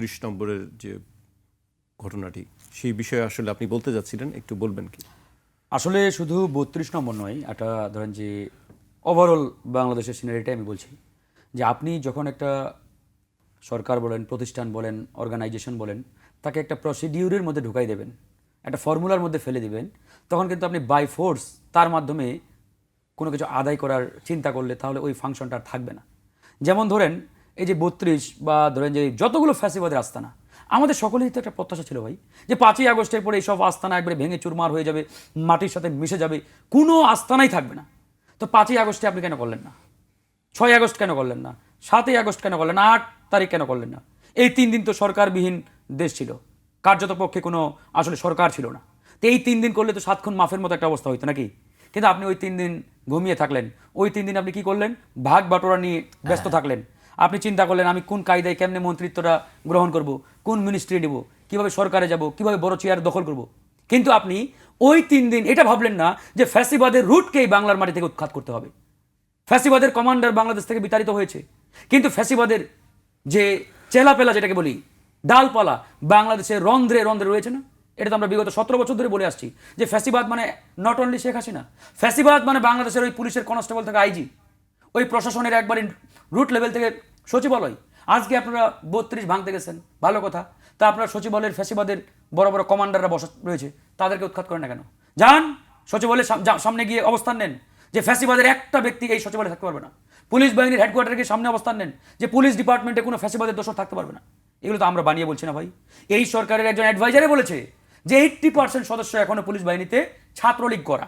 বত্রিশ নম্বরের যে ঘটনাটি, সেই বিষয়ে আসলে আপনি বলতে যাচ্ছিলেন, একটু বলবেন কি? আসলে শুধু বত্রিশ নম্বর নয়, একটা ধরেন যে ওভারঅল বাংলাদেশের সিনারিটাই আমি বলছি। যে আপনি যখন একটা সরকার বলেন, প্রতিষ্ঠান বলেন অর্গানাইজেশন বলেন, তাকে একটা প্রসিডিউরের মধ্যে ঢুকাই দেবেন, একটা ফর্মুলার মধ্যে ফেলে দিবেন, তখন কিন্তু আপনি বাই ফোর্স তার মাধ্যমে কোনো কিছু আদায় করার চিন্তা করলে তাহলে ওই ফাংশনটা আর থাকবে না। যেমন ধরেন এই যে বত্রিশ বা ধরেন যে যতগুলো ফ্যাসিবাদের আস্তানা আমাদের সকলেরই তো একটা প্রত্যাশা ছিল ভাই যে পাঁচই আগস্টের পরে এইসব আস্তানা একবারে ভেঙে চুরমার হয়ে যাবে মাটির সাথে মিশে যাবে কোনো আস্তানাই থাকবে না। তো পাঁচই আগস্টে আপনি কেন করলেন না? ছয় আগস্ট কেন করলেন না? সাতই আগস্ট কেন করলেন না? আট তারিখ কেন করলেন না? এই তিন দিন তো সরকারবিহীন দেশ ছিল কার্যত পক্ষে কোনো আসলে সরকার ছিল না। তো এই তিন দিন করলে তো সাতক্ষণ মাফের মতো একটা অবস্থা হইতো নাকি? কিন্তু আপনি ওই তিন দিন ঘুমিয়ে থাকলেন ওই তিন দিন আপনি কি করলেন? ভাগ বাটোরা নিয়ে ব্যস্ত থাকলেন। আপনি চিন্তা করলেন, আমি কোন কায়দায় কেমনে মন্ত্রিত্বটা গ্রহণ করব, কোন মিনিস্ট্রি নেব, কীভাবে সরকারে যাব, কীভাবে বড় চেয়ার দখল করব। কিন্তু আপনি ওই তিন দিন এটা ভাবলেন না যে ফ্যাসিবাদের রুটকেই বাংলার মাটি থেকে উৎখাত করতে হবে। ফ্যাসিবাদের কমান্ডার বাংলাদেশ থেকে বিতাড়িত হয়েছে। কিন্তু ফ্যাসিবাদের যে চেলাপেলা যেটাকে বলি, ডালপালা বাংলাদেশের রন্ধ্রে রন্ধ্রে রয়েছে না? এটা তো আমরা বিগত সতেরো বছর ধরে বলে আসছি যে ফ্যাসিবাদ মানে নট অনলি শেখ হাসিনা, ফ্যাসিবাদ মানে বাংলাদেশের ওই পুলিশের কনস্টেবল থেকে আইজি। ওই প্রশাসনের একবারে রুট লেভেল থেকে সচিবালয়। আজকে আপনারা বত্রিশ ভাঙতে গেছেন, ভালো কথা। তা আপনারা সচিবালয়ের ফ্যাসিবাদের বড় বড় কমান্ডাররা বসা রয়েছে, তাদেরকে উৎখাত করেন না কেন? যান, সচিবালয়ের সামনে গিয়ে অবস্থান নেন, যে ফ্যাসিবাদের একটা ব্যক্তি এই সচিবালয়ে থাকতে পারবে না। পুলিশ বাহিনীর হেডকোয়ার্টারে গিয়ে সামনে অবস্থান নেন, যে পুলিশ ডিপার্টমেন্টে কোনো ফ্যাসিবাদের দোষর থাকতে পারবে না। এগুলো তো আমরা বানিয়ে বলছি না ভাই। এই সরকারের একজন অ্যাডভাইজারে বলেছে যে এইট্টি পার্সেন্ট সদস্য এখনও পুলিশ বাহিনীতে ছাত্রলীগ করা।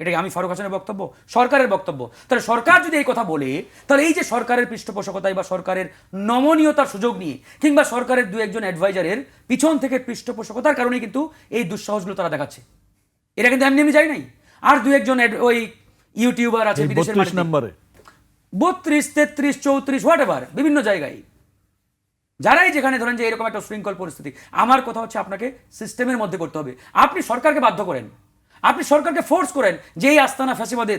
এটা আমি ফারুক হাসানের বক্তব্য? সরকারের বক্তব্য। তাহলে সরকার যদি এই কথা বলে তাহলে এই যে সরকারের পৃষ্ঠপোষকতায় বা সরকারের নমনীয়তার সুযোগ নিয়ে কিংবা সরকারের দু একজন অ্যাডভাইজারের পিছন থেকে পৃষ্ঠপোষকতার কারণেই কিন্তু এই দুঃসাহসগুলো তারা দেখাচ্ছে। এটা কিন্তু এমনি এমনি যায় নাই। আর দু একজন ওই ইউটিউবার আছে বিদেশের বত্রিশ নম্বরে। বত্রিশ তেত্রিশ চৌত্রিশ হোয়াট এভার বিভিন্ন জায়গায়। যারাই যেখানে ধরেন যে এরকম একটা শৃঙ্খল পরিস্থিতি আমার কথা হচ্ছে আপনাকে সিস্টেমের মধ্যে করতে হবে। আপনি সরকারকে বাধ্য করেন। আপনি সরকারকে ফোর্স করেন যে এই আস্তানা ফ্যাসিবাদের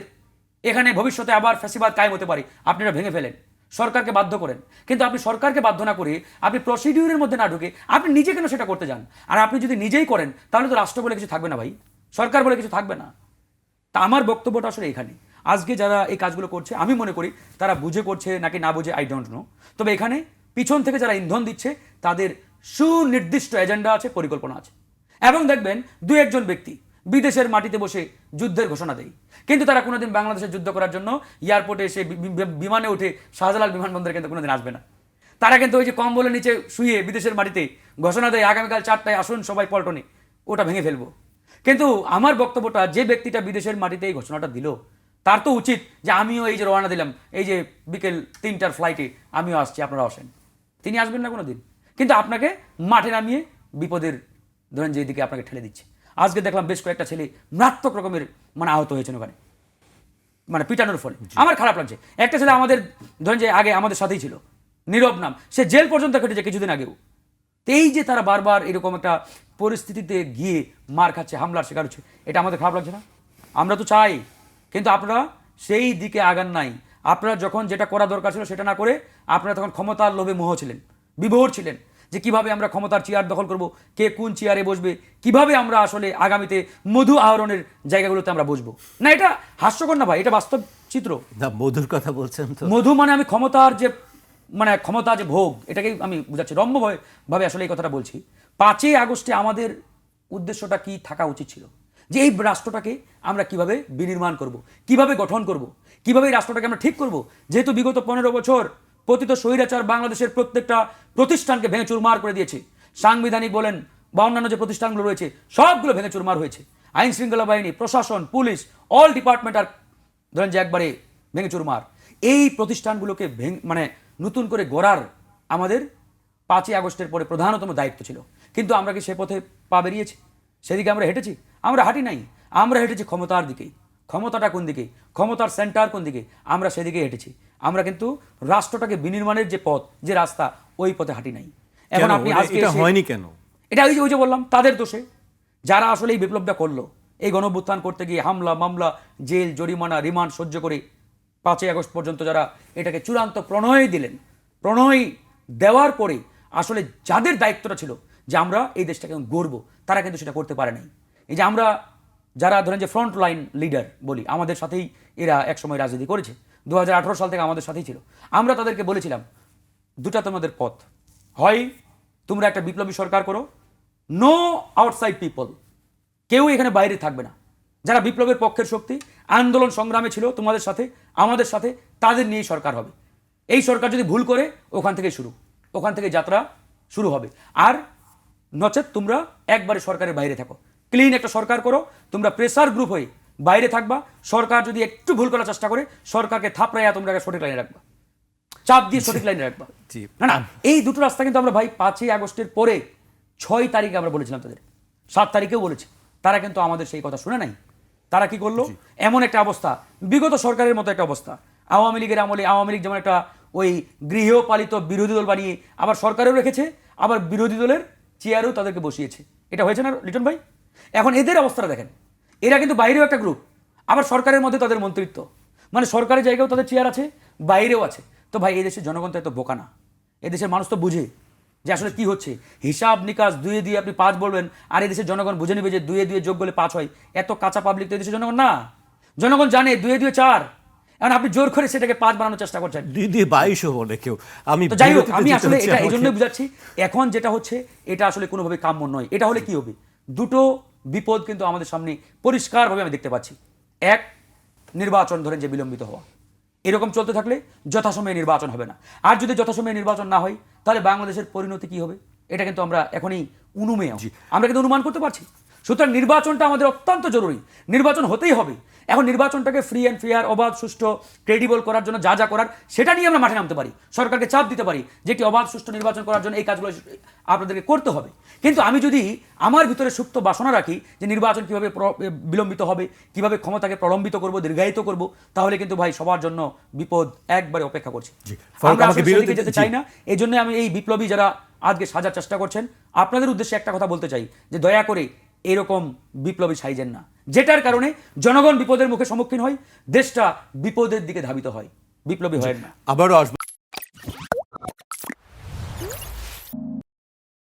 এখানে ভবিষ্যতে আবার ফ্যাসিবাদ কায়েম হতে পারে আপনি এটা ভেঙে ফেলেন। সরকারকে বাধ্য করেন। কিন্তু আপনি সরকারকে বাধ্য না করে আপনি প্রসিডিউরের মধ্যে না ঢুকে আপনি নিজে কেন সেটা করতে যান? আর আপনি যদি নিজেই করেন, তাহলে তো রাষ্ট্র বলে কিছু থাকবে না ভাই। সরকার বলে কিছু থাকবে না। তা আমার বক্তব্যটা আসলে এখানে। আজকে যারা এই কাজগুলো করছে, আমি মনে করি তারা বুঝে করছে নাকি না বুঝে আই ডোন্ট নো তবে এখানে পিছন থেকে যারা ইন্ধন দিচ্ছে, তাদের সুনির্দিষ্ট এজেন্ডা আছে, পরিকল্পনা আছে। এবং দেখবেন দু একজন ব্যক্তি বিদেশের মাটিতে বসে যুদ্ধের ঘোষণা দেয়। কিন্তু তারা কোনোদিন বাংলাদেশে যুদ্ধ করার জন্য এয়ারপোর্টে এসে বিমানে উঠে শাহজালাল বিমানবন্দরে কিন্তু কোনোদিন আসবে না। তারা কিন্তু ওই যে কম্বলের নিচে শুয়ে বিদেশের মাটিতে ঘোষণা দেয়, আগামীকাল চারটায় আসুন সবাই পল্টনে, ওটা ভেঙে ফেলব। কিন্তু আমার বক্তব্যটা, যে ব্যক্তিটা বিদেশের মাটিতে এই ঘোষণাটা দিল, তার তো উচিত যে আমিও এই যে রওনা দিলাম, এই যে বিকেল তিনটার ফ্লাইটে আমিও আসছি, আপনারা আসেন। তিনি আসবেন না কোনো দিন কিন্তু আপনাকে মাঠে নামিয়ে বিপদের ধরেন যে দিকে আপনাকে ঠেলে দিচ্ছে। আজকে দেখলাম বেশ কয়েকটা ছেলে মারাত্মক রকমের মানে আহত হয়েছেন ওখানে। মানে পিটানোর ফলে। আমার খারাপ লাগছে। একটা ছেলে আমাদের ধরেন যে আগে আমাদের সাথেই ছিল নীরব নাম সে জেল পর্যন্ত কেটেছে কিছুদিন আগেও। এই যে তারা বারবার এরকম একটা পরিস্থিতিতে গিয়ে মার খাচ্ছে হামলার শিকার হচ্ছে এটা আমাদের খারাপ লাগছে না? আমরা তো চাই কিন্তু আপনারা সেই দিকে আগান নাই। আপনারা যখন যেটা করা দরকার ছিল সেটা না করে আপনারা তখন ক্ষমতার লোভে মোহ ছিলেন বিভোর ছিলেন। যে কীভাবে আমরা ক্ষমতার চেয়ার দখল করব কে কোন চেয়ারে বসবে কীভাবে আমরা আসলে আগামীতে মধু আহরণের জায়গাগুলোতে আমরা বসবো। না এটা হাস্যকর না ভাই এটা বাস্তব চিত্র। না মধুর কথা বলছেন তো। মধু মানে আমি ক্ষমতার যে মানে ক্ষমতা যে ভোগ এটাকেই আমি বুঝাচ্ছি। রম্যভাবে ভাবে আসলে এই কথাটা বলছি। পাঁচই আগস্টে আমাদের উদ্দেশ্যটা কি থাকা উচিত ছিল? যে এই রাষ্ট্রটাকে আমরা কীভাবে বিনির্মাণ করব কীভাবে গঠন করব কীভাবে এই রাষ্ট্রটাকে আমরা ঠিক করব? যেহেতু বিগত পনেরো বছর পতিত স্বৈরাচার বাংলাদেশের প্রত্যেকটা প্রতিষ্ঠানকে ভেঙে চুরমার করে দিয়েছে। সাংবিধানিক বলেন বা অন্যান্য যে প্রতিষ্ঠানগুলো রয়েছে, সবগুলো ভেঙে চুরমার হয়েছে। আইন শৃঙ্খলা বাহিনী, প্রশাসন, পুলিশ অল ডিপার্টমেন্ট আর ধরেন যে একবারে ভেঙে চুরমার। এই প্রতিষ্ঠানগুলোকে মানে নতুন করে গড়ার আমাদের পাঁচই আগস্টের পরে প্রধানতম দায়িত্ব ছিল। কিন্তু আমরা কি সে পথে পা বেরিয়েছি? সেদিকে আমরা হেঁটেছি? আমরা হাঁটি নাই। আমরা হেঁটেছি ক্ষমতার দিকেই। ক্ষমতাটা কোন দিকে? ক্ষমতার সেন্টার কোন দিকে? আমরা সেদিকে হেঁটেছি। আমরা কিন্তু রাষ্ট্রটাকে বিনির্মাণের যে পথ যে রাস্তা ওই পথে হাঁটি নাই। এখন আপনি আজকে হয়নি কেন? এটা ওই যে ওই যে বললাম তাদের দোষে। যারা আসলে এই বিপ্লবটা করল এই গণভ্যুত্থান করতে গিয়ে হামলা মামলা জেল জরিমানা রিমান্ড সহ্য করে পাঁচই আগস্ট পর্যন্ত যারা এটাকে চূড়ান্ত প্রণয় দিলেন প্রণয় দেওয়ার পরে আসলে যাদের দায়িত্বটা ছিল যে আমরা এই দেশটাকে গড়ব তারা কিন্তু সেটা করতে পারে নাই। এই যে আমরা যারা ধরেন যে ফ্রন্ট লাইন লিডার বলি আমাদের সাথেই এরা একসময় রাজনীতি করেছে। দু হাজার আঠারো সাল থেকে আমাদের সাথেই ছিল। আমরা তাদেরকে বলেছিলাম, দুটা তোমাদের পথ। হয় তোমরা একটা বিপ্লবী সরকার করো। নো আউটসাইড পিপল কেউ এখানে বাইরে থাকবে না। যারা বিপ্লবের পক্ষের শক্তি, আন্দোলন সংগ্রামে ছিল তোমাদের সাথে, আমাদের সাথে, তাদের নিয়েই সরকার হবে। এই সরকার যদি ভুল করে, ওখান থেকে শুরু। ওখান থেকে যাত্রা শুরু হবে। আর নচেত তোমরা একবারে সরকারের বাইরে থাকো। ক্লিন একটা সরকার করো। তোমরা প্রেসার গ্রুপ হয়ে বাইরে থাকবা সরকার যদি একটু ভুল করার চেষ্টা করে সরকারকে থাপড়াইয়া তোমরা সঠিক লাইনে রাখবা। চাপ দিয়ে সঠিক লাইনে রাখবা। না না এই দুটো রাস্তা কিন্তু আমরা ভাই পাঁচই আগস্টের পরে ছয় তারিখে আমরা বলেছিলাম তাদের। সাত তারিখেও বলেছি। তারা কিন্তু আমাদের সেই কথা শুনে নাই। তারা কি করল? এমন একটা অবস্থা। বিগত সরকারের মতো একটা অবস্থা। আওয়ামী লীগের আমলে আওয়ামী লীগ যেমন একটা ওই গৃহপালিত বিরোধী দল বানিয়ে আবার সরকারেও রেখেছে আবার বিরোধী দলের চেয়ারেও তাদেরকে বসিয়েছে। এটা হয়েছে না লিটন ভাই? এখন এদের অবস্থাটা দেখেন। এরা কিন্তু বাইরেও একটা গ্রুপ আবার সরকারের মধ্যে তাদের মন্ত্রিত্ব। মানে সরকারি জায়গাও তাদের চেয়ার আছে বাইরেও আছে। তো ভাই এই দেশের জনগণ তো এত বোকা না। এদেশের মানুষ তো বুঝে যে আসলে কি হচ্ছে। হিসাব নিকাশ দুয়ে দিয়ে আপনি পাঁচ বলবেন আর এই দেশের জনগণ বুঝে নেবে যে দুয়ে দুয়ে যোগ করলে পাঁচ হয়। এত কাঁচা পাবলিক তো এই দেশের জনগণ না। জনগণ জানে দুয়ে দুয়ে চার। এখন আপনি জোর করে সেটাকে পাঁচ বানানোর চেষ্টা করছেন। দিদি বাইশও বলে কেউ? আমি তো যাই হোক আমি আসলে এটা এই। জন্যই বুঝাচ্ছি এখন যেটা হচ্ছে এটা আসলে কোনোভাবে কাম্য নয়। এটা হলে কি হবে? দুটো বিপদ কিন্তু আমাদের সামনে পরিষ্কারভাবে আমি দেখতে পাচ্ছি। এক নির্বাচন ধরেন যে বিলম্বিত হওয়া। এরকম চলতে থাকলে যথাসময়ে নির্বাচন হবে না। আর যদি যথাসময়ে নির্বাচন না হয় তাহলে বাংলাদেশের পরিণতি কি হবে? এটা কিন্তু আমরা এখনই অনুমেয় আমরা কিন্তু অনুমান করতে পারছি। সুতরাং নির্বাচনটা আমাদের অত্যন্ত জরুরি। নির্বাচন হতেই হবে। এখন নির্বাচনটাকে ফ্রি অ্যান্ড ফেয়ার অবাধ সুষ্ঠু ক্রেডিবল করার জন্য যা যা করার সেটা নিয়ে আমরা মাঠে নামতে পারি। সরকারকে চাপ দিতে পারি যে একটি অবাধ সুষ্ঠু নির্বাচন করার জন্য এই কাজগুলো আপনাদেরকে করতে হবে। কিন্তু আমি যদি আমার ভিতরে সুপ্ত বাসনা রাখি যে নির্বাচন কীভাবে বিলম্বিত হবে কীভাবে ক্ষমতাকে প্রলম্বিত করব দীর্ঘায়িত করব তাহলে কিন্তু ভাই সবার জন্য বিপদ একবারে অপেক্ষা করছে। আমরা যেতে চাই না। এই জন্য আমি এই বিপ্লবী যারা আজকে সাজার চেষ্টা করছেন আপনাদের উদ্দেশ্যে একটা কথা বলতে চাই যে দয়া করে এরকম বিপ্লবী সাইজেন না। যেটার কারণে জনগণ বিপদের মুখে সম্মুখীন হয় দেশটা বিপদের দিকে ধাবিত হয়। বিপ্লবী হয় না। আবারও আসব